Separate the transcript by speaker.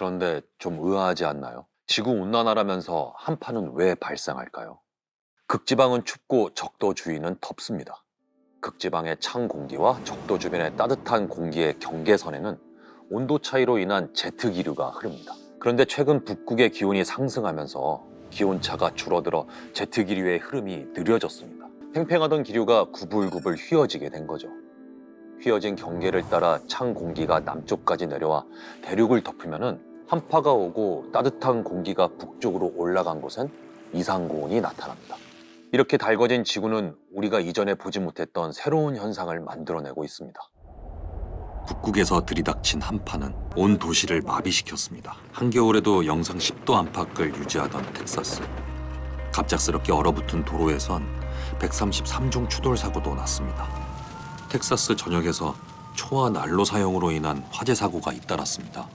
Speaker 1: 그런데 좀 의아하지 않나요? 지구 온난화라면서 한파는 왜 발생할까요? 극지방은 춥고 적도 주위는 덥습니다. 극지방의 찬 공기와 적도 주변의 따뜻한 공기의 경계선에는 온도 차이로 인한 제트 기류가 흐릅니다. 그런데 최근 북극의 기온이 상승하면서 기온차가 줄어들어 제트 기류의 흐름이 느려졌습니다. 팽팽하던 기류가 구불구불 휘어지게 된 거죠. 휘어진 경계를 따라 찬 공기가 남쪽까지 내려와 대륙을 덮으면은 한파가 오고 따뜻한 공기가 북쪽으로 올라간 곳엔 이상 고온이 나타납니다. 이렇게 달궈진 지구는 우리가 이전에 보지 못했던 새로운 현상을 만들어내고 있습니다. 북극에서 들이닥친 한파는 온 도시를 마비시켰습니다. 한겨울에도 영상 10도 안팎을 유지하던 텍사스. 갑작스럽게 얼어붙은 도로에선 133종 추돌 사고도 났습니다. 텍사스 전역에서 초와 난로 사용으로 인한 화재 사고가 잇따랐습니다.